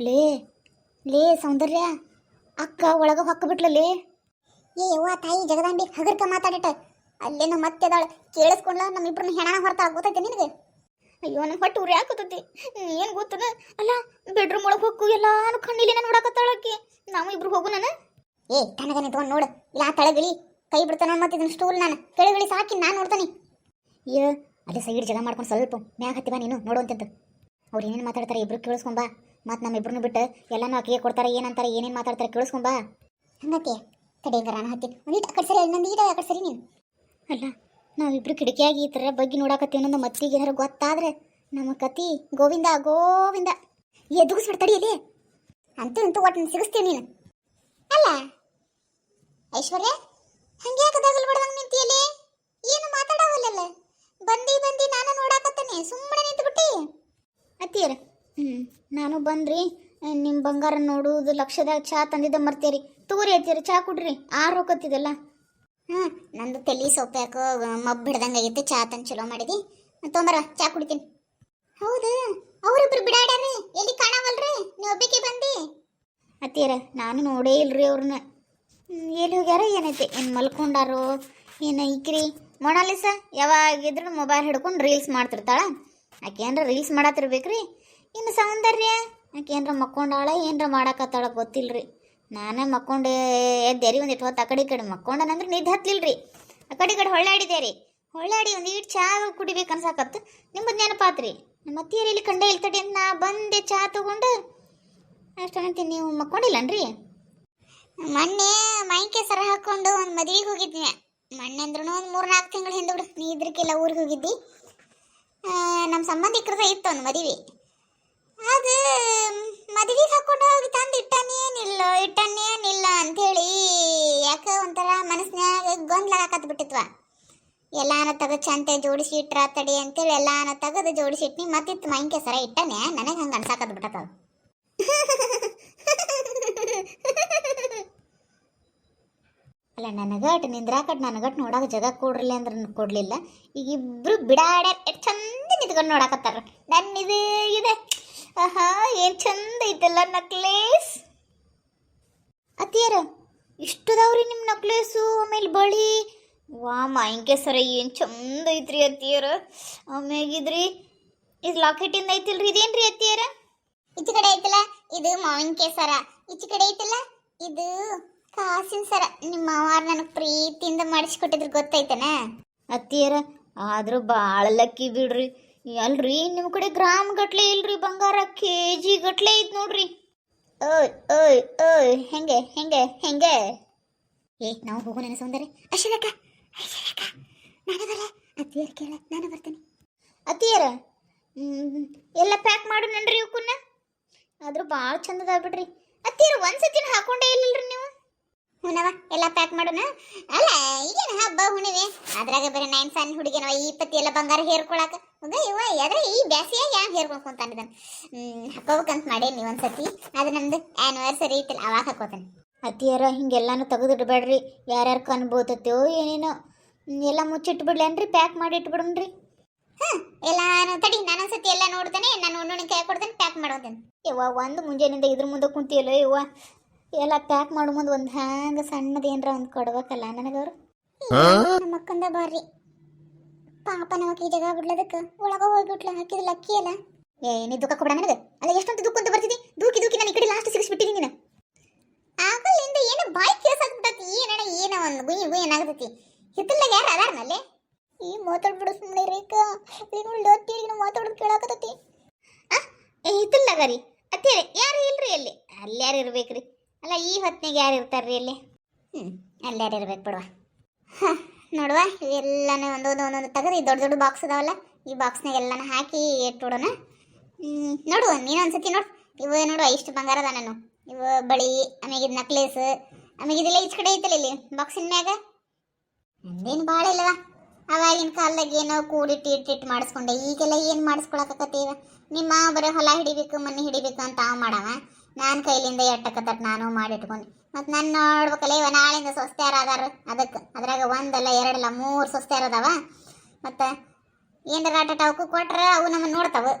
ಲೇ ಲೇ ಸೌಂದರ್ಯ, ಅಕ್ಕ ಒಳಗ ಬಿಟ್ಲಲೇ ಏ ಯವ್ವ, ತಾಯಿ ಜಗದಾಂಬಿ ಹಗರ್ಕ ಮಾತಾಡಿಟ ಅಲ್ಲೇನೋ ಮತ್ತೆ ಅದಾಳ. ಕೇಳಿಸ್ಕೊಂಡ್ಲ ನಮ್ಮಿಬ್ರನ್ನ ಹೆಣ ಹೊರತಾಳ ಗೊತ್ತೈತೆ ನಿನಗೆ? ಅಯ್ಯೋ ನನ್ನ ಹೊಟ್ಟೆ ಉರಿ ಹಾಕತೈತಿ. ಏನು ಗೊತ್ತದ ಅಲ್ಲ ಬೆಡ್ರೂಮ್ ಒಳಗೆ ಹೊಕ್ಕು, ಎಲ್ಲಾನು ಕಣ್ಣಿಲಿನ ನೋಡಕತ್ತಾಳ ಆಕಿ. ನಾವು ಇಬ್ರು ಹೋಗು ನಾನು ಏ ತನಗ ನಿಂತ್ಕೊಂಡು ನೋಡು. ಇಲ್ಲ ತಳಗಿಳಿ. ಕೈ ಬಿಡ್ತಾನ ಮತ್ತೆ ಇದನ್ನ ಸ್ಟೂಲ್ ನಾನು. ಕೆಳಗಿಳಿ ಸಾಕಿ ನಾನು ನೋಡ್ತಾನೆ. ಏ, ಅದೇ ಸೈಡ್ ಜಗ ಮಾಡ್ಕೊಂಡು ಸ್ವಲ್ಪ ಮ್ಯಾಗ ಹತ್ತಿ ಬಾ ನೀನು ನೋಡುವಂತಂತ ಅವ್ರು ಏನೇನು ಮಾತಾಡ್ತಾರೆ ಇಬ್ರು ಕೇಳಿಸ್ಕೊಂಬಾ ಮತ್ತು ನಮ್ಮ ಇಬ್ರನ್ನ ಬಿಟ್ಟು ಎಲ್ಲಾನು ಅಕ್ಕಿಗೆ ಕೊಡ್ತಾರೆ ಏನಂತಾರೆ ಏನೇನು ಮಾತಾಡ್ತಾರೆ ಕೇಳಿಸ್ಕೊಂಬಾ ಹಂಗತ್ತೆ. ತಡೆಯಂಗ ನಾನು ಹತ್ತಿ ಒಂದಿಟ್ಟು ಆ ಕಡೆ ಸರಿ ನಂದು ಈಟ ಆ ಕಡೆ ಸರಿ ನೀನು. ಅಲ್ಲ ನಾವಿಬ್ರು ಕಿಟಕಿಯಾಗಿ ಈ ಥರ ಬಗ್ಗೆ ನೋಡಾಕತ್ತೀವಿ ಅನ್ನೋದು ಮತ್ತಿಗೆ ಏನಾರು ಗೊತ್ತಾದ್ರೆ ನಮ್ಮ ಕತಿ ಗೋವಿಂದ ಗೋವಿಂದ. ಎದುಗಿಸ್ಬಿಡ್ ತಡಿಯಲ್ಲಿ ಅಂತೂ ಅಂತೂ ಒಟ್ಟು ಸಿಗಿಸ್ತೀವಿ ನೀನು. ಅಲ್ಲ ಐಶ್ವರ್ಯ ಹಂಗೆ ಯಾಕದಾಗಲ್ ಬಡ್ದಂಗೆ ನಿಂತಿಯಲ್ಲಿ ಏನು ಮಾತಾಡವಲ್ಲಲ್ಲ. ಬಂದಿ ಬಂದಿ ನಾನು ನೋಡಾಕತ್ತೇನೆ ಸುಮ್ಮನೆ ನಿಂತ್ಬಿಟ್ಟಿ. ಅತ್ತಿಯರ ನಾನು ಬಂದ್ರಿ. ನಿಮ್ಮ ಬಂಗಾರ ನೋಡುವುದು ಲಕ್ಷದಾಗ ಚಾ ತಂದಿದ್ದ ಮರ್ತೀರಿ. ತೂರಿ ಹಚ್ಚಿರಿ ಚಾ ಕುಡ್ರಿ. ಆರು ಹೋಗತ್ತಿದಲ್ಲ ಹ್ಞೂ ನಂದು ತಲೆ ಮಬ್ ಮಬ್ಬು ಹಿಡ್ದಂಗಾಗಿತ್ತು ಚಾ ತಂದು ಚಲೋ ಮಾಡಿದಿ. ತೊಂಬರ ಚಾ ಕುಡಿತೀನಿ. ಹೌದು, ಅವರಿಬ್ರು ಬಿಡಾಡ್ಯಾರಿ ಎಲ್ಲಿ ಕಾಣವಲ್ರಿ? ನೀವು ಒಬ್ಬಿಕೆ ಬಂದಿ. ಅತ್ತೀರ ನಾನು ನೋಡೇ ಇಲ್ರಿ ಅವ್ರನ್ನ. ಎಲ್ಲಿ ಹೋಗ್ಯಾರ, ಏನೈತೆ? ಏನು ಮಲ್ಕೊಂಡಾರು, ಏನು ಇಕ್ರಿ ಮೊಣಾಲಿಸ ಯಾವಾಗಿದ್ರು ಮೊಬೈಲ್ ಹಿಡ್ಕೊಂಡು ರೀಲ್ಸ್ ಮಾಡ್ತಿರ್ತಾಳ. ಆಕೆ ಏನಾರ ರೀಲ್ಸ್ ಮಾಡತ್ತಿರ್ಬೇಕ್ರಿ ಇನ್ನು ಸೌಂದರ್ಯ? ಆಕೆ ಏನ್ರ ಮಕ್ಕೊಂಡಾಳ, ಏನರ ಮಾಡಾಕತ್ತಾಳ ಗೊತ್ತಿಲ್ರಿ. ನಾನೇ ಮಕ್ಕೊಂಡು ಎದ್ದೇರಿ ಒಂದು ಇಟ್ಟು ಹೊತ್ತು ಆ ಕಡೆ ಈ ಕಡೆ ಮಕ್ಕೊಂಡನಂದ್ರೆ ನಿದ್ದೆ ಹತ್ಲಿಲ್ರಿ. ಆ ಕಡೆ ಈ ಕಡೆ ಹೊಳ್ಳಾಡಿದೆ ರೀ ಹೊಳ್ಳಾಡಿ ಒಂದು ಚಹಾ ಚಾ ಕುಡಿಬೇಕು ಅನ್ಸಾಕತ್ತು ನಿಮ್ಮದು ನೆನಪಾತ್ರಿ? ನಮ್ಮ ಅತ್ತಿಯರು ಇಲ್ಲಿ ಕಂಡೆ ಇಲ್ತಡಿ ಅಂತ ನಾ ಬಂದೆ ಚಾ ತಗೊಂಡು. ಅಷ್ಟಂತ ನೀವು ಮಕ್ಕೊಂಡಿಲ್ಲನ್ರಿ? ಮೊನ್ನೆ ಮೈಕೆ ಸರ ಹಾಕೊಂಡು ಒಂದು ಮದುವೆಗೆ ಹೋಗಿದ್ವಿ. ಮೊನ್ನೆ ಅಂದ್ರೂ ಒಂದು ಮೂರು ನಾಲ್ಕು ತಿಂಗಳು ಹಿಂದೆ ನೀ ಇದ್ರಕ್ಕೆಲ್ಲ ಊರಿಗೆ ಹೋಗಿದ್ದಿ. ನಮ್ಮ ಸಂಬಂಧಿಕರದ ಇತ್ತು ಒಂದು ಮದುವೆ. ಮದುವೆಗೆ ಹಾಕೊಂಡು ಹೋಗಿ ತಂದು ಇಟ್ಟನೇನಿಲ್ಲ ಇಟ್ಟನೇನಿಲ್ಲ ಅಂಥೇಳಿ ಯಾಕೆ ಒಂಥರ ಮನಸ್ಸಿನಾಗ ಗೊಂದಲ ಹಾಕತ್ ಬಿಟ್ಟಿತ್ವ ಎಲ್ಲಾನ ತೆಗೆದು ಚಂತೆ ಜೋಡಿಸಿ ಇಟ್ರ ತಡಿ ಅಂತೇಳಿ ಎಲ್ಲಾನ ತೆಗೆದು ಜೋಡಿಸಿಟ್ನಿ ಮತ್ತಿತ್ತು ಮೈಂಕೆ ಸರ ಇಟ್ಟನೆ ನನಗೆ ಹಂಗೆ ಅನ್ಸಾಕತ್ ಬಿಟ್ಟದ ಅಲ್ಲ, ನನಗಟ್ ನಿಂದ್ರಾಕಟ್, ನನಗಟ್ ನೋಡಾಕ ಜಗ ಕೊಡ್ರಲ್ಲ ಅಂದ್ರೆ ಕೊಡ್ಲಿಲ್ಲ. ಈಗ ಇಬ್ರು ಎಷ್ಟು ಚಂದ ನಿಂತ್ಕೊಂಡು ನೋಡಾಕತ್ತಾರ. ನನ್ನ ಇದು ಇದೆ. ಆಹಾ ಏನು ಚಂದ ಐತಲ್ಲ ನಕ್ಲೇಸ್ ಅತ್ತಿಯರ ಇಷ್ಟದವ್ರಿ ನಿಮ್ಮ ನಕ್ಲೇಸು ಆಮೇಲೆ ಬಳಿ? ವಾ ಮಾಯಿಂಕೆ ಸರ ಏನು ಚಂದ ಐತ್ರಿ ಅತ್ತಿಯರ. ಆಮ್ಯಾಗಿದ್ರಿ ಇದು ಇಂದ ಐತಿಲ್ರಿ ಇದೇನ್ರಿ ಅತ್ತಿಯರ? ಈಚೆ ಕಡೆ ಐತಲ್ಲ ಇದು ಮಾವಿನ ಸರ ಈಚೆ ಕಡೆ ಐತಲ್ಲ ಇದು ಕಾಸಿನ ಸರ. ನಿಮ್ಮ ಮಾವಾರ ನನಗೆ ಪ್ರೀತಿಯಿಂದ ಮಾಡಿಸ್ಕೊಟ್ಟಿದ್ರು ಗೊತ್ತೈತನ? ಅತ್ತಿಯರ ಆದ್ರೂ ಭಾಳ ಲಕ್ಕಿ ಬಿಡ್ರಿ. ಅಲ್ರಿ ನಿಮ್ಮ ಕಡೆ ಗ್ರಾಮ್ ಗಟ್ಲೆ ಇಲ್ರಿ, ಬಂಗಾರ ಕೆ ಜಿ ಗಟ್ಲೆ ಐತ್ ನೋಡ್ರಿ. ಓಯ್ ಓಯ್ ಓಯ್, ಹೆಂಗೆ ಹೆಂಗೆ ಹೆಂಗೆ? ಏ, ನಾವು ಹೋಗೋಣ ಸೌಂದರ್ಯ. ಅಶ್ವಕ ಅಶ್ವಕ ನಾನು ಬರ ಅತ್ತಿಯರ್ ಕೇಳ, ನಾನು ಬರ್ತೇನೆ. ಅತ್ತಿಯರ? ಎಲ್ಲ ಪ್ಯಾಕ್ ಮಾಡು ನನ್ರಿ ಇವಕ್ಕನ್ನ? ಆದ್ರೂ ಭಾಳ ಚಂದದ ಬಿಡ್ರಿ ಅತ್ತಿಯರ ಒಂದ್ಸತಿನ ಹಾಕೊಂಡೇ ಇಲ್ಲಲ್ರಿ ನೀವು? ಹುನವ ಎಲ್ಲ ಪ್ಯಾಕ್ ಮಾಡೋಣ? ಅಲ್ಲ ಈಗೇನು ಹಬ್ಬ ಹುಣಿವೆ ಅದ್ರಾಗ ಬೇರೆ ನೈನ್ ಸಣ್ಣ ಹುಡುಗಿನವ ಈ ಪತಿ ಎಲ್ಲ ಬಂಗಾರ ಹೇರ್ಕೊಳಕ. ಹೋಗ ಇವ ಯಾವ್ದ್ರ ಈ ಬ್ಯಾಸಿಯಾಗ ಯಾವ ಹೇರ್ಕೊಂಡು ಕುಂತಾನಿದನ್ ಹ್ಮ್ ಹಾಕೋಬೇಕಂತ ಮಾಡೇನಿ ಒಂದ್ಸತಿ. ಅದು ನಮ್ದು ಆನಿವರ್ಸರಿ ಐತಿಲ್ಲ ಅವಾಗ ಹಾಕೋತಾನೆ. ಅತ್ತಿಯರ ಹಿಂಗೆಲ್ಲಾನು ತೆಗೆದಿಡ್ಬೇಡ್ರಿ. ಯಾರ್ಯಾರು ಕನ್ಬೋತತ್ತೆಯೋ ಏನೇನೋ. ಎಲ್ಲ ಮುಚ್ಚಿಟ್ಬಿಡ್ಲೇನ್ರಿ ಪ್ಯಾಕ್ ಮಾಡಿ ಇಟ್ಬಿಡನ್ರಿ ಹಾಂ ಎಲ್ಲಾನು ತಡಿ ನಾನೊಂದ್ಸತಿ ಎಲ್ಲ ನೋಡ್ತಾನೆ ನಾನು ಕೈ ಕೊಡ್ತೇನೆ ಪ್ಯಾಕ್ ಮಾಡೋದೇನೆ ಇವ ಒಂದು ಮುಂಜಾನಿಂದ ಇದ್ರ ಮುಂದೆ ಕುಂತಿಯಲ್ಲೋ ಯವ್ವ? ಎಲ್ಲ ಪ್ಯಾಕ್ ಮಾಡೋ ಮುಂದೆ ಒಂದು ಹ್ಯಾಂಗ ಸಣ್ಣದು ಏನರ ಒಂದು ಕೊಡ್ಬೇಕಲ್ಲ ನನಗವ್ರು. ನಮ್ಮ ಅಕ್ಕಂದ ಬರ್ರಿ. ಪಾಪ ನಮಗ್ ಈ ಜಾಗ ಬಿಡ್ಲದಕ್ಕ. ಒಳಗ ಹೋಗ್ಬಿಟ್ಲ ಹಾಕಿದ ಲಕ್ಕಿ ಅಲ್ಲ ಏನೇ ನೀ ದುಃಖ ಕೊಡ ನನಗೆ. ಅಲ್ಲ ಎಷ್ಟೊಂದು ದುಃಖ ಅಂತ ಬರ್ತಿದ್ದಿ ದೂಕಿ ದೂಕಿ ನಾನು ಈ ಕಡೆ ಲಾಸ್ಟ್ ಸಿಗಿಸ್ಬಿಟ್ಟಿನಿ ನೀನು. ಆಗಲಿಂದ ಏನು ಬಾಯಿ ಕೇಳ್ಸಾಕ್ಬಿಟ್ಟತಿ ಏನಣ್ಣ ಏನ ಒಂದು ಗುಯ್ ಗುಯ್ ಏನಾಗತೈತಿ? ಹಿತ್ತಲ್ದಾಗ ಯಾರು ಅದಾರನಲ್ಲಿ ಈ ಮಾತಾಡ್ಬಿಡು ಸುಮ್ಮನೆ ರೇಕ ಏನು ಲೊತ್ತಿಗೆ ಮಾತಾಡೋದು ಕೇಳಾಕತ್ತತಿ. ಏ ಹಿತ್ತಲ್ದಾಗ ರೀ. ಅತ್ತೇ ಯಾರು ಇಲ್ರಿ ಅಲ್ಲಿ? ಅಲ್ಲಿ ಯಾರು ಇರ್ಬೇಕ್ರಿ? ಅಲ್ಲ, ಈ ಹೊತ್ತಿನಾಗ ಯಾರು ಇರ್ತಾರ್ರಿ ಅಲ್ಲಿ ಹ್ಮ್ ಎಲ್ಲಾರು ಇರ್ಬೇಕು ಬಿಡುವ. ಹಾಂ, ನೋಡುವ, ಇವೆಲ್ಲನೂ ಒಂದೊಂದು ಒಂದೊಂದು ತೆಗೆದು ದೊಡ್ಡ ದೊಡ್ಡ ಬಾಕ್ಸ್ ಅದಾವಲ್ಲ, ಈ ಬಾಕ್ಸ್ನಾಗ ಎಲ್ಲಾನ ಹಾಕಿ ಇಟ್ಬಿಡೋಣ. ನೋಡು, ನೀನು ಒಂದ್ಸತಿ ನೋಡು. ಇವು ನೋಡುವ ಇಷ್ಟು ಬಂಗಾರ ಅದ ನಾನು ಇವು ಬಳಿ ಆಮೇಲೆ ಇದು ನಕ್ಲೇಸ್ ಆಮೇಗಿದೆಲ್ಲ ಇದೆಲ್ಲ ಈಚೆ ಕಡೆ ಐತಲ್ಲ ಇಲ್ಲಿ ಬಾಕ್ಸಿನ ಮ್ಯಾಗ? ನಂದೇನು ಭಾಳ ಇಲ್ಲವ. ಅವಾಗಿನ ಕಾಲದಾಗ ಏನೋ ಕೂಡಿಟ್ಟು ಇಟ್ಟಿಟ್ಟು ಮಾಡಿಸ್ಕೊಂಡೆ, ಈಗೆಲ್ಲ ಏನು ಮಾಡಿಸ್ಕೊಳಕತ್ತೀವ ನಿಮ್ಮ ಬರೀ ಹೊಲ ಹಿಡಿಬೇಕು, ಮನೆ ಹಿಡಿಬೇಕು ಅಂತ ಮಾಡವ. ನಾನು ಕೈಲಿಂದ ಎಟ್ಟಕತ್ತಟ್ ನಾನು ಮಾಡಿಟ್ಕೊಂಡು. ಮತ್ತು ನಾನು ನೋಡ್ಬೇಕಲ್ಲ ಇವ ನಾಳಿಂದ ಸ್ವಸ್ತ್ಯಾರ ಅದಾರ ಅದಕ್ಕೆ. ಅದ್ರಾಗ ಒಂದಲ್ಲ ಎರಡಲ್ಲ ಮೂರು ಸ್ವಸ್ತ್ಯಾರ ಅದಾವ ಮತ್ತು ಏನಾರ ಆಟ ಅವಕ್ಕೂ ಕೊಟ್ರೆ ಅವು ನಮ್ಮನ್ನು ನೋಡ್ತಾವೆ.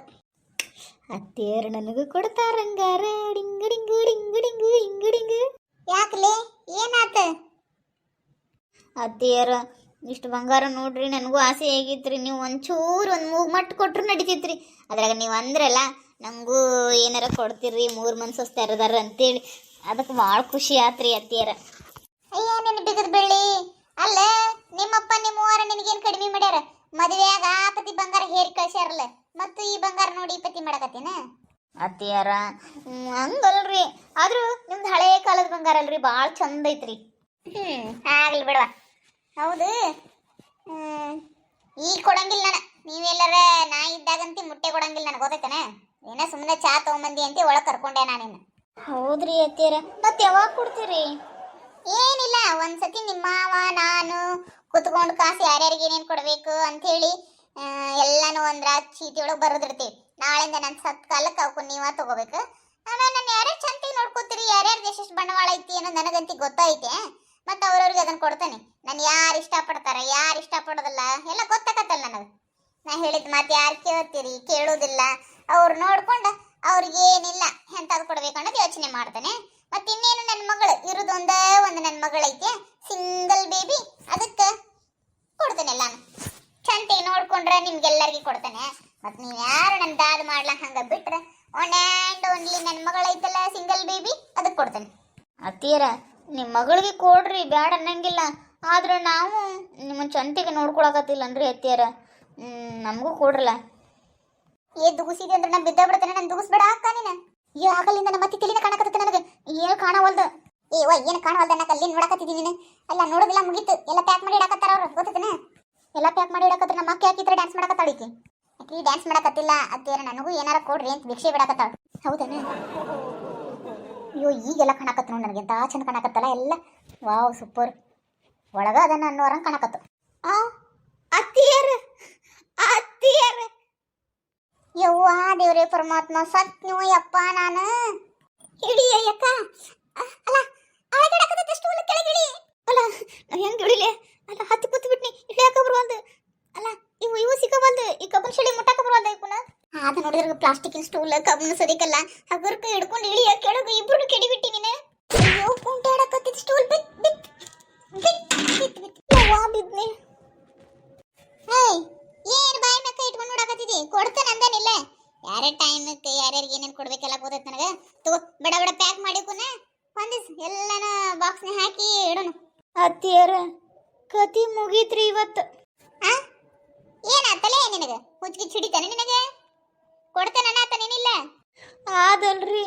ಅತ್ತಿಯರು ನನಗೂ ಕೊಡ್ತಾರಂಗಾರ ಡಿಂಗು ಡಿಂಗು ಡಿಂಗು ಡಿಂಗು ಹಿಂಗು ಡಿಂಗು. ಯಾಕಲೆ? ಏನಾತ? ಅತ್ತಿಯರ ಇಷ್ಟು ಬಂಗಾರ ನೋಡ್ರಿ ನನಗೂ ಆಸೆ ಆಗೈತ್ರಿ ನೀವು ಒಂಚೂರು ಒಂದು ಮೂಗು ಮಟ್ಟು ಕೊಟ್ರು ರೀ ಅದ್ರಾಗ ನೀವು ಅಂದ್ರಲ್ಲ ನಮಗೂ ಏನಾರ ಕೊಡ್ತೀರಿ ಮೂರು ಮನ್ಸು ತೆರದಾರ ಅಂತೇಳಿ. ಅದಕ್ಕೆ ಭಾಳ ಖುಷಿ ಆತ್ರಿ ಅತ್ತಿಯರ. ಅಯ್ಯ ನಿನ್ನ ಬಿಗದ ಬೆಳ್ಳಿ ಅಲ್ಲ ನಿಮ್ಮಪ್ಪ ನಿಮ್ಮವ್ವಾರ ನಿನಗೇನು ಕಡಿಮೆ ಮಾಡ್ಯಾರ? ಮದುವೆಯಾಗ ಆ ಪತಿ ಬಂಗಾರ ಹೇರಿ ಕಳ್ಸ್ಯಾರಲ್ಲ ಮತ್ತು ಈ ಬಂಗಾರ ನೋಡಿ ಈ ಪತಿ ಮಾಡಕತ್ತೀನ? ಅತ್ತಿಯಾರ ಹಂಗಲ್ರಿ. ಆದ್ರೂ ನಿಮ್ದು ಹಳೆ ಕಾಲದ ಬಂಗಾರ ಅಲ್ರಿ ಭಾಳ ಚಂದ ಐತ್ರಿ. ಹ್ಮ್ ಆಗ್ಲಿ ಬಿಡವ ಹೌದು. ಈಗ ಕೊಡಂಗಿಲ್ಲ ನಾನು. ನೀವೆಲ್ಲರ ನಾ ಇದ್ದಾಗಂತಿ ಮುಟ್ಟೆ ಕೊಡಂಗಿಲ್ಲ ನನಗೆ ಗೊತ್ತೈತನ? ಏನ ಸುಮ್ಮನೆ ಚಾ ತಗೊಂಬಂದಿ ಅಂತ ಒಳಗೆ ಕರ್ಕೊಂಡೆ ನಾನಿನ್ನ ಹೌದ್ರಿ ಅತ್ತಿಯರ. ಮತ್ತೆ ಯಾವಾಗ ಕೊಡ್ತೀರಿ? ಏನಿಲ್ಲ ಒಂದ್ಸತಿ ನಿಮ್ಮ ಮಾವ ನಾನು ಕುತ್ಕೊಂಡು ಕಾಸು ಯಾರ್ಯಾರಿಗೆ ಏನೇನು ಕೊಡಬೇಕು ಅಂಥೇಳಿ ಎಲ್ಲಾನು ಒಂದ್ರ ಚೀಟಿ ಒಳಗೆ ಬರೆದಿರ್ತೀವಿ ನಾಳೆಯಿಂದ ನನ್ನ ಸತ್ ಕಾಲಕ್ಕೆ ಅವಕ್ಕೂ ನೀವ ತಗೋಬೇಕು. ಆಮೇಲೆ ನಾನು ಯಾರ್ಯಾರು ನೋಡ್ಕೊತೀರಿ ನೋಡ್ಕೋತೀರಿ ಯಾರ್ಯಾರು ಎಷ್ಟೆಷ್ಟು ಬಂಡವಾಳ ಐತಿ ಅನ್ನೋ ನನಗಂತಿ ಗೊತ್ತೈತೆ. ಮತ್ತು ಅವ್ರವ್ರಿಗೆ ಅದನ್ನು ಕೊಡ್ತೇನೆ. ನಾನು ಯಾರು ಇಷ್ಟಪಡ್ತಾರೆ, ಯಾರು ಇಷ್ಟಪಡೋದಿಲ್ಲ, ಎಲ್ಲ ಗೊತ್ತಾಗತ್ತಲ್ಲ ನನಗೆ. ನಾ ಹೇಳಿದ ಮಾತು ಯಾರು ಕೇಳ್ತೀರಿ, ಕೇಳೋದಿಲ್ಲ. ಅವ್ರು ನೋಡ್ಕೊಂಡು ಅವ್ರಿಗೆ ಏನಿಲ್ಲ ಎಂಥದ್ದು ಕೊಡಬೇಕು ಅನ್ನೋದು ಯೋಚನೆ ಮಾಡ್ತೇನೆ. ಮತ್ತೆ ಇನ್ನೇನು ನನ್ನ ಮಗಳು, ಇರೋದು ಒಂದೇ ನನ್ನ ಮಗಳೈತೆ ಸಿಂಗಲ್ ಬೇಬಿ ಅದಕ್ಕೆ ಕೊಡ್ತೇನೆ ನಾನು ಚಂತೆಗೆ ನೋಡ್ಕೊಂಡ್ರೆ ನಿಮ್ಗೆಲ್ಲರಿಗೂ ಕೊಡ್ತೇನೆ. ಮತ್ತೆ ನೀವು ಯಾರು ನನ್ನ ದಾದ ಮಾಡ್ಲಾ ಹಂಗ ಬಿಟ್ರೆ ಒನ್ ಆ್ಯಂಡ್ ಓನ್ಲಿ ನನ್ನ ಮಗಳೈತಲ್ಲ ಸಿಂಗಲ್ ಬೇಬಿ ಅದಕ್ಕೆ ಕೊಡ್ತೇನೆ. ಅತ್ತಿಯರ ನಿಮ್ಮ ಮಗಳಿಗೆ ಕೊಡ್ರಿ, ಬ್ಯಾಡ ಅನ್ನಂಗಿಲ್ಲ. ಆದ್ರೆ ನಾವು ನಿಮ್ಮ ಚಂತಿಗೆ ನೋಡ್ಕೊಳಕತ್ತಿಲ್ಲನ್ರಿ ಅತ್ತಿಯರ. ನಮಗೂ ಕೊಡ್ರಲ್ಲ. ಏ, ದುಗುಸಿದೆ ಅಂದ್ರೆ ನಾನು ಬಿದ್ದ ಬಿಡ್ತೇನೆ, ನಾನು ದುಗುಸ್ಬೇಡ ಅಕ್ಕ ನೀನು. ಈ ಆಗಲಿಂದ ನಮ್ಮ ಮತ್ತೆ ತಲೆನ ಕಾಣಕತ್ತೆ ನನಗೆ. ಏನು ಕಾಣವಲ್ದು? ಏ ವಾ ಏನು ಕಾಣವಲ್ದು ಅನ್ನಕ್ಕೆ ಅಲ್ಲಿ ನೋಡಕತ್ತಿದ್ದೀನಿ ನೀನು. ಅಲ್ಲ, ನೋಡೋದಿಲ್ಲ, ಮುಗೀತು. ಎಲ್ಲ ಪ್ಯಾಕ್ ಮಾಡಿ ಇಡಕತ್ತಾರ ಅವ್ರು ಗೊತ್ತೇನ ಎಲ್ಲ ಪ್ಯಾಕ್ ಮಾಡಿ ಇಡಕತ್ತಾರೆ, ನಮ್ಮ ಅಕ್ಕ ಹಾಕಿದ್ರೆ ಡ್ಯಾನ್ಸ್ ಮಾಡಕತ್ತಾಳ ಅಕ್ಕಿ ಡ್ಯಾನ್ಸ್ ಮಾಡಕತ್ತಿಲ್ಲ. ಅತ್ತಿಯರ, ನನಗೂ ಏನಾರ ಕೊಡ್ರಿ ಅಂತ ಭಿಕ್ಷೆ ಬಿಡಕತ್ತಾಳ. ಹೌದೇನ? ಅಯ್ಯೋ, ಈಗೆಲ್ಲ ಕಾಣಕತ್ತ ನನಗೆ. ಎಂತ ಚಂದ ಕಾಣಕತ್ತಲ್ಲ, ಎಲ್ಲ. ವಾವ್ ಸೂಪರ್ ಒಳಗ ಅದನ್ನ ಅನ್ನೋರಂಗೆ ಕಾಣಕತ್ತು. ಆ, ಅತ್ತಿಯರ ಅತ್ತಿಯರ. ಯವ್ವ ದೇವ್ರೇ ಪರಮಾತ್ಮ ಸತ್ನು ಯಪ್ಪ ನಾನು. ಹಿಡಿಯ ಯಕ್ಕ ಅಲ್ಲ ಅಳಗಡಕದಷ್ಟು ಹುಲ್ಲು ಕೆಳಗಿಳಿ ಅಲ್ಲ ಹೆಂಗ್ ಹಿಡಿಲೆ ಅಲ್ಲ, ಹತ್ತಿ ಕೂತು ಬಿಟ್ನಿ ಇಳಿಯಾಕ ಬರುವಂದು ಅಲ್ಲ, ಇವು ಇವು ಸಿಕ್ಕ ಬಂದು ಈ ಕಬ್ಬನ್ ಶೆಳಿ ಮುಟ್ಟಾಕ ಬರುವಂದ ಇಪ್ಪನ ಅದು ನೋಡಿದ್ರೆ ಪ್ಲಾಸ್ಟಿಕ್ ಸ್ಟೂಲ್ ಕಬ್ಬನ ಸರಿಕಲ್ಲ ಹಗರ್ಕ ಹಿಡ್ಕೊಂಡು ಇಳಿಯ ಕೆಳಗೆ ಇಬ್ರು ಕೆಡಿಬಿಟ್ಟಿ ನೀನು. ಅಯ್ಯೋ ಕುಂಟಾಡಕತ್ತಿದ್ ಸ್ಟೂಲ್ ಬಿತ್ ಬಿತ್ ಬಿತ್ ಬಿತ್ ಬಿತ್. ಯವ್ವಾ ಬಿದ್ನಿ ಏನ್ ಬಾಯಿ ಮೇಕ ಇಟ್ಕೊಂಡು ನೋಡಕತ್ತಿದಿ? ಕೊಡ್ತೇನೆ ಅಂದೇನಿಲ್ಲ ಯಾರ್ಯಾರ ಟೈಮಕ್ಕೆ ಯಾರ್ಯಾರಿಗೆ ಏನೇನು ಕೊಡ್ಬೇಕೆಲ್ಲ ಗೊತ್ತೈತೆ ನನಗೆ. ತಗೋ, ಬಡ ಬಡ ಪ್ಯಾಕ್ ಮಾಡಿ ಕುನ ಒಂದಿಸ್ ಎಲ್ಲನ ಬಾಕ್ಸ್ನ ಹಾಕಿ ಇಡೋಣ ಅತ್ತಿಯರ, ಕತಿ ಮುಗೀತ್ರಿ ಇವತ್ತು. ಆ? ಏನಾತಲೇ ನಿನಗೆ? ಹುಚ್ಚಿಗೆ ಚಿಡಿತಾನೆ ನಿನಗೆ? ಕೊಡ್ತೇನೆ ಏನಿಲ್ಲ ನೀನಿಲ್ಲ? ಆದಲ್ರಿ.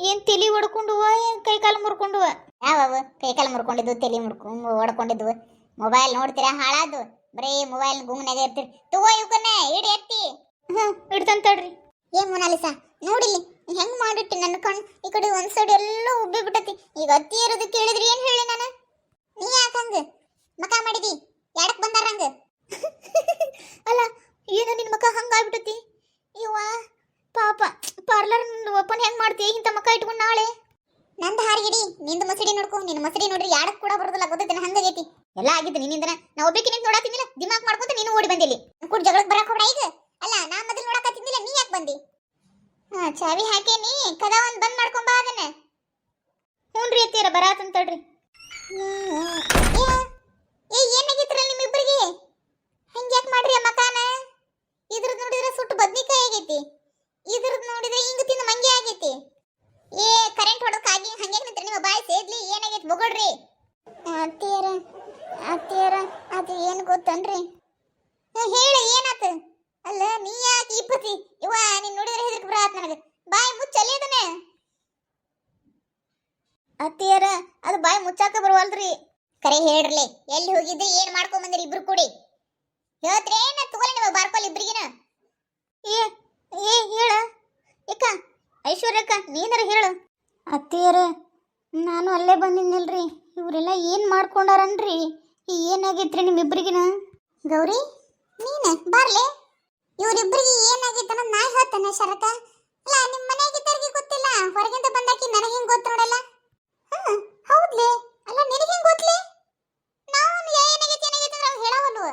ಏನ್ ತಲೆ ಹೊಡ್ಕೊಂಡುವ ಏನ್ ಕೈ ಕಾಲು ಮುರ್ಕೊಂಡುವ? ಯಾವವು ಕೈಕಾಲು ಮುರ್ಕೊಂಡಿದ್ದು ತಲೆ ಮುಡ್ಕೊ ಹೊಡ್ಕೊಂಡಿದ್ವು ಮೊಬೈಲ್ ನೋಡ್ತೀರಾ? ಹಾಳಾದು. ಬರೀ ಮೊಬೈಲ್ ಗುಂಗ್ನಾಗ ಇರ್ತೀರಿ. ತಗೋ ಇವಕನ್ನ ಇಡಿ ಎತ್ತಿ. ಹ್ಞೂ ಇಡ್ತಂತ ತಡ್ರಿ. ಏ ಮೊನಾಲಿಸಾ ನೋಡಿಲ್ಲಿ ಹೆಂಗ್ ಮಾಡಿಟ್ಟಿ ನನ್ನ ಕಣ್ಣು ಈ ಕಡೆ ಒಂದ್ ಸೈಡ್ ಎಲ್ಲ ಉಬ್ಬಿ ಬಿಟ್ಟತಿ ಈಗ ಅತ್ತಿ ಇರೋದು ಕೇಳಿದ್ರಿ ಏನ್ ಹೇಳಿ ನಾನು ನೀ ಯಾಕ ಹಂಗ ಮಕ ಮಾಡಿದಿ ಯಾಡಕ್ ಬಂದಾರ ಹಂಗ ಅಲ್ಲ ಏನು ನಿನ್ ಮಕ್ಕ ಹಂಗಾಗ್ಬಿಟ್ಟತಿ ಇವ್ವ ಪಾಪ ಪಾರ್ಲರ್ ಓಪನ್ ಹೆಂಗ್ ಮಾಡ್ತಿ ಇಂಥ ಮಕ್ಕ ಇಟ್ಕೊಂಡು ನಾಳೆ ನಂದು ಹಾರಿಗಿಡಿ ನಿಂದು ಮಸಡಿ ನೋಡ್ಕೊ ನಿನ್ನ ಮಸಡಿ ನೋಡ್ರಿ ಯಾಡಕ್ ಕೂಡ ಬರೋದಿಲ್ಲ ಗೊತ್ತೈತೆ ಹಂಗಾಗೈತಿ ಎಲ್ಲ ಆಗಿದ್ದು ನಿನ್ನಿಂದ ನಾ ಒಬ್ಬಕ್ಕೆ ನಿಂತು ನೋಡಾತಿದ್ದಿಲ್ಲ ದಿಮಾಗ್ ಮಾಡ್ಕೊಂತ ನೀನು ಓಡಿ ಬಂದಿಲ್ಲಿ. ಕೂಡ ಜಗಳಕ್ಕೆ ಬರಕ್ ಹೋಗ್ಬೇಡ ಈಗ. ಅಲ್ಲ, ನಾ ಮೊದಲು ನೋಡಾಕತ್ತಿದ್ದಿಲ್ಲ ನೀ ಯಾಕೆ ಬಂದಿ? ಹಾ, ಚಾವಿ ಹಾಕೇನಿ, ಕದ ಒಂದ್ ಬಂದ್ ಮಾಡ್ಕೊಂಬಾ ಅದನ್ನ. ಹ್ಞೂ ರೀ ಅತ್ತಿಯರ ಬರಾತಂತ ತಡ್ರಿ ಏ ಏನಾಗಿತ್ರ ನಿಮ್ಮಿಬ್ಬರಿಗೆ ಹಂಗ ಯಾಕೆ ಮಾಡ್ರಿ ಅಮ್ಮ ಮಕಾನ ಇದ್ರದ್ ನೋಡಿದ್ರೆ ಸುಟ್ಟು ಬದ್ನಿಕಾಯಿ ಆಗೈತಿ. ಇದ್ರದ್ ನೋಡಿದ್ರೆ ಹಿಂಗ ತಿಂದ ಮಂಗೆ ಆಗೈತಿ. ಏ ಕರೆಂಟ್ ಹೊಡೋಕಾಗಿ ಹಂಗೆ ನಿಂತ್ರಿ, ನಿಮ್ಮ ಬಾಯಿ ಸೇದ್ಲಿ ಏನಾಗೈತಿ ಬೊಗಳ್ರಿ ಅತ್ತಿಯರ ಅತ್ತಿಯರ, ಅದು ಏನು ಗೊತ್ತನ್ರಿ? ಹೇಳಿ, ಏನಾತ? ಅಲ್ಲ, ನೀ ಯಾಕೆ ಈ ಪತಿ? ಇವ ನೀನ್ ನೋಡಿದ್ರೆ ಹೆದರ್ಕ ಬರತ್ ನನಗೆ. ಬಾಯಿ ಮುಚ್ಚಲಿ ಅದನ್ನೇ? ಅತ್ತಿಯರ, ಅದು ಬಾಯಿ ಮುಚ್ಚಾಕ ಬರುವಲ್ರಿ ಕರೆ ಹೇಳ್ರಿ ಎಲ್ಲಿ ಹೋಗಿದ್ರಿ ಏನ್ ಮಾಡ್ಕೊಂಡ್ ಬಂದಿರಿ ಇಬ್ರು ಕೂಡಿ? ಹೇಳ್ತ್ರಿ ಏನ ತಗೋಲಿ ನಿಮಗೆ ಬಾರ್ಕೊಲ್ ಇಬ್ರಿಗಿನ? ಏ ಏ, ಹೇಳ. ಏಕ, ಐಶ್ವರ್ಯಕ್ಕ, ನೀನರ ಹೇಳು. ಅತ್ತಿಯರ, ನಾನು ಅಲ್ಲೇ ಬಂದಿದ್ನಲ್ರಿ ಇವರೆಲ್ಲ ಏನು ಮಾಡ್ಕೊಂಡಾರನ್ರಿ? ಏನಾಗೈತ್ರಿ ನಿಮ್ಮಿಬ್ಬರಿಗಿನ ಗೌರಿ, ನೀನ, ಬಾರ್ಲೆ. ಇವರಿಬ್ಬರಿಗೆ ಏನಾಗೈತೆ ಅನ್ನೋದು ನಾ ಹೇಳ್ತೇನೆ, ಶರತ. ಇಲ್ಲ ನಿಮ್ಮ ಮನೆಯಾಗಿದ್ದವ್ರಿಗೆ ಗೊತ್ತಿಲ್ಲ. ಹೊರಗಿಂದ ಬಂದಾಕಿ ನನಗೆ ಹೆಂಗ್ ಗೊತ್ತು ನೋಡಲ್ಲ? ಹ್ಮ್ ಹೌದ್ಲೆ. ಅಲ್ಲ, ನಿನಗೆ ಹೆಂಗ್ ಗೊತ್ತಲಿ ನಾವು ಏನಾಗೈತೆ ಏನಾಗೈತೆ ಅಂದ್ರೆ ಹೇಳವಲ್ವ.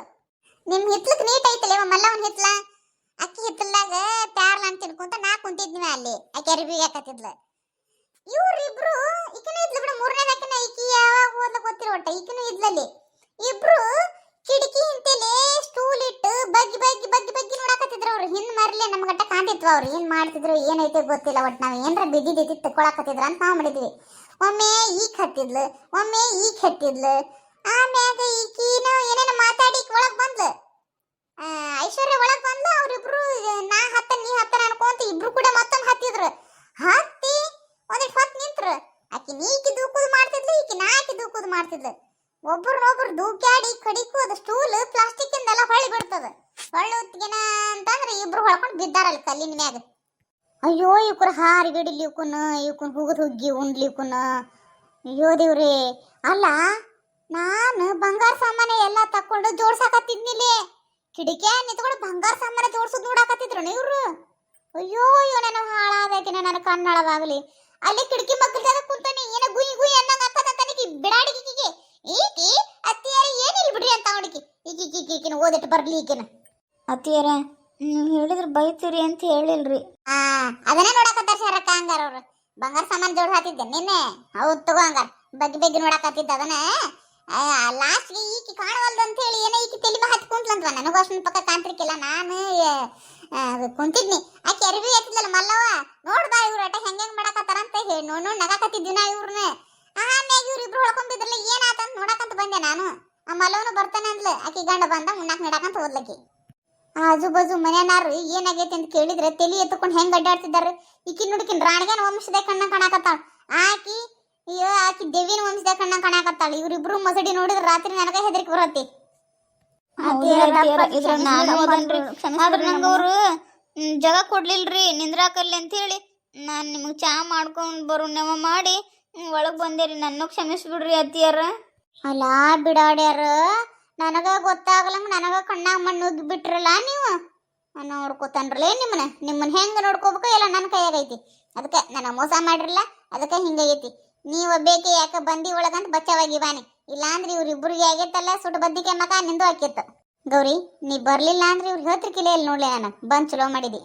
ನಿಮ್ಮ ಹಿತ್ಲಕ್ ನೀಟ್ ಐತಲೆ ಮಲ್ಲವನ್ ಹಿತ್ಲ? ಅಕ್ಕಿ ಹಿತ್ತಲ್ದಾಗ ಪ್ಯಾರ್ಲ ಅಂತ ತಿನ್ಕೊಂತ ನಾ ಆಕೆ ಅರಿವಿ ಹಾಕತ್ತಿದ್ಲ. ಇವ್ರಿಬ್ರು ಈಕಿನೂ ಇದ್ಲು ಬಿಡು ಈಕಿ ಯಾವಾಗ ಟೈಕನು ಇದ್ಲಲ್ಲಿ. ಇಬ್ರು ಕಿಟಕಿ ಹಿಂತೆಲೆ ಸ್ಟೂಲ್ ಇಟ್ಟು ಬಗ್ಗಿ ಬಗ್ಗಿ ಬಗ್ಗಿ ಬಗ್ಗಿ ನೋಡಕತ್ತಿದ್ರು ಅವ್ರು. ಹಿಂದ್ ಮರ್ಲೆ ನಮ್ಗಟ್ಟ ಗಟ್ಟ ಕಾಣ್ತಿತ್ವ ಅವ್ರು. ಏನ್ ಮಾಡ್ತಿದ್ರು, ಏನೈತೆ ಗೊತ್ತಿಲ್ಲ, ಒಟ್ ನಾವ್ ಏನ್ರ ಬಿದ್ದಿದ್ದೈತಿ ತಕೊಳಕತ್ತಿದ್ರು ಅಂತ ನಾವು ಮಾಡಿದ್ವಿ. ಒಮ್ಮೆ ಈಕ್ ಹತ್ತಿದ್ಲು, ಒಮ್ಮೆ ಈಕ್ ಹತ್ತಿದ್ಲು. ಆಮ್ಯಾಗ ಈಕಿನ ಏನೇನ ಮಾತಾಡಿ ಒಳಗ್ ಬಂದ್ಲು. ಐಶ್ವರ್ಯ ಒಳಗ್ ಬಂದ್ಲು, ಅವ್ರಿಬ್ರು ನಾ ಹತ್ತ ನೀ ಹತ್ತ ಅನ್ಕೊಂತ ಇಬ್ರು ಕೂಡ ಮತ್ತೊಂದು ಹತ್ತಿದ್ರು. ಹತ್ತಿ ಒಂದಿಷ್ಟು ಹೊತ್ತು ನಿಂತ್ರು. ಆಕಿ ನೀಕಿ ದೂಕುದು ಮಾಡ್ತಿದ್ಲು, ಈಕಿ ನಾ ಆಕಿ ದೂಕುದು ಮಾಡ್ತಿದ್ಲು. ಒಬ್ರನ್ನೊಬ್ರು ದೂಕ್ಯಾಡಿ, ಕಡಿಕು ಅದು ಸ್ಟೂಲ್ ಪ್ಲಾಸ್ಟಿಕ್ ಇಂದೆಲ್ಲ ಹೊಳ್ಳಿ ಬಿಡ್ತದ. ಹೊಳ್ಳಿ ಹೊತ್ತಿಗೆನ ಅಂತಂದ್ರೆ ಇಬ್ರು ಹೊಳ್ಕೊಂಡು ಬಿದ್ದಾರಲ್ಲ ಕಲ್ಲಿನ ಮ್ಯಾಗ. ಅಯ್ಯೋ, ಇವ್ಕರ ಹಾರಿ ಗಡಿಲಿ ಇವ್ಕುನ, ಇವ್ಕುನ್ ಹುಗದ್ ಹುಗ್ಗಿ ಉಂಡ್ಲಿ ಇವ್ಕುನ. ಅಯ್ಯೋ ದೇವ್ರಿ. ಅಲ್ಲ, ನಾನು ಬಂಗಾರ ಸಾಮಾನ ಎಲ್ಲ ತಕೊಂಡು ಜೋಡ್ಸಾಕತ್ತಿದ್ನಿಲ್ಲಿ ಕಿಡಿಕೆ ನಿಂತ್ಕೊಂಡು ಬಂಗಾರ ಸಾಮಾನ ಜೋಡ್ಸೋದು ನೋಡಾಕತ್ತಿದ್ರು ಇವ್ರು? ಅಯ್ಯೋ ನನಗೆ ಹಾಳಾದೈತಿನ ನನ್ನ ಕಣ್ಣಾಳವಾಗಲಿ. ಅಲ್ಲಿ ಕಿಡಕಿ ಮಗ್ಗಲ್ದಾಗ ಕುಂತಾನೆ ಏನ ಗುಯಿ ಗುಯಿ ಅನ್ನಂಗ ಆಗ್ತದಂತಾನಿಗೆ ಬಿಡಾಡಿಕಿಗೆ ಈಕಿ ಅತ್ತಿಯಾರ ಏನಿಲ್ಲ ಬಿಡ್ರಿ ಅಂತ ಅವನಿಗೆ ಈಕಿ ಈಕಿ ಈಕಿನ ಓದಿಟ್ಟು ಬರ್ಲಿ ಈಕಿನ. ಅತ್ತಿಯರ ನೀವು ಹೇಳಿದ್ರೆ ಬೈತೀರಿ ಅಂತ ಹೇಳಿಲ್ರಿ. ಆ ಅದನ್ನೇ ನೋಡಕತ್ತಾರ ಶರಕ್ಕ ಹಂಗಾರ ಅವ್ರು. ಬಂಗಾರ ಸಾಮಾನು ಜೋಡ್ ಹಾತಿದ್ದೆ ನಿನ್ನೆ. ಹೌದ್ ತಗೋ ಹಂಗಾರ. ಬಗ್ಗೆ ಬಗ್ಗೆ ನೋಡಕತ್ತಿದ್ದ ಅದನ್ನ. ಲಾಸ್ಟ್ಗೆ ಈಕಿ ಕಾಣವಲ್ದು ಅಂತ ಹೇಳಿ ಏನೋ ಈಕಿ ತಲೆ ಹತ್ತಿ ಕುಂತ್ಲಂತ್ವ ನನಗೂ ಅಷ್ಟೊಂದು ಪಕ್ಕ ಕಾಣ್ತಿರ್ಕಿಲ್ಲ. ನಾನು ಕುಂತಿದ್ನಿ. ಆಕೆ ಅರಿವಿ ಎತ್ತಿದ್ಲಲ್ಲ ಮಲ್ಲವ್ವ? ನೋಡ್ದಾ ಇವ್ರು ಅಟ ಹೆಂಗ್ ಹೆಂಗ್ ಮಾಡಕತ್ತಾರ ಅಂತ ಹೇಳಿ. ನೋಡ್ ನೋಡ್ ನಗಾಕತ್ತಿದ್ವಿ ನಾ ಇವ್ರನ್ನ ಆಮ್ಯಾಗ ಇವ್ರು ಇಬ್ರು ಹೊಳ್ಕೊಂಡಿದ್ರಲ್ಲ ಏನಾತಂತ ನೋಡಕಂತ ಬಂದೆ ನಾನು. ಆ ಮಲ್ಲವನು ಬರ್ತಾನೆ ಅಂದ್ಲು. ಆಕಿ ಗಂಡ ಬಂದ ಮುನ್ನಾಕ್ ನಡಕಂತ ಹೋದ್ಲಕಿ ಆಜು ಬಾಜು ಮನೆಯನಾರು ಏನಾಗೈತೆ ಅಂತ ಕೇಳಿದ್ರೆ ತಲಿ ಎತ್ತುಕೊಂಡು ಹೆಂಗ್ ಅಡ್ಡಾಡ್ತಿದ್ದಾರೆ ಈಕಿ ನೋಡ್ಕಿನ್ ರಾಣಿಗನ ವಂಶದ ಕಣ್ಣ ಕಾಣಕತ್ತಾಳ. ಆಕಿ, ಅಯ್ಯೋ, ಆಕಿ ದೇವಿನ ವಂಶದ ಕಣ್ಣ ಕಾಣಕತ್ತಾಳ. ಇವ್ರಿಬ್ರು ಮಸಡಿ ನೋಡಿದ್ರೆ ರಾತ್ರಿ ನನಗ ಹೆದರಿಕೆ ಬರತ್ತೆ. ಇದ್ರ ನಾನು ಅದನ್ರಿ ಆದ್ರ ನಂಗ ಅವ್ರು ಜಗ ಕೊಡ್ಲಿಲ್ರಿ ನಿಂದ್ರಾಕಲ್ಲಿ ಅಂತ ಹೇಳಿ ನಾನ್ ನಿಮಗ್ ಚಾ ಮಾಡ್ಕೊಂಡ್ ಬರೋ ನೆವ ಮಾಡಿ ಒಳಗ್ ಬಂದೇರಿ. ನನ್ನ ಕ್ಷಮಿಸ್ಬಿಡ್ರಿ ಅತ್ತಿಯರ. ಅಲ್ಲ ಬಿಡಾಡ್ಯಾರ. ನನಗ ಗೊತ್ತಾಗಲಂಗ ನನಗ ಕಣ್ಣಾಗ ಮಣ್ಣು ಬಿಟ್ರಲ್ಲ ನೀವು? ನೋಡ್ಕೋತನ್ರಲ್ಲೇ ನಿಮ್ಮನ್ನ? ನಿಮ್ಮನ್ನ ಹೆಂಗ ನೋಡ್ಕೋಬೇಕು? ಎಲ್ಲ ನನ್ನ ಕೈಯಾಗೈತಿ ಅದಕ್ಕೆ ನನಗೆ ಮೋಸ ಮಾಡಿರಲ್ಲ ಅದಕ್ಕೆ ಹಿಂಗೈತಿ ನೀವು ಬೇಕೆ ಯಾಕೆ ಬಂದಿ ಒಳಗಂತ ಬಚಾವಾಗಿ ಬಾನಿ. ಇಲ್ಲಾಂದ್ರೆ ಇವ್ರಿಬ್ರಿಗೆ ಆಗೈತಲ್ಲ ಸುಟ್ಟು ಬದ್ನಿಕೆ ಮಕ ನಿಂದು ಹಾಕಿತ್ತು ಗೌರಿ, ನೀ ಬರ್ಲಿಲ್ಲ ಅಂದ್ರೆ ಇವ್ರು ಹೇಳ್ತಿರ್ಕಿಲ್ಲ ಇಲ್ಲಿ ನೋಡ್ಲಿ ನಾನು? ಬಂದ್ ಚಲೋ ಮಾಡಿದಿ.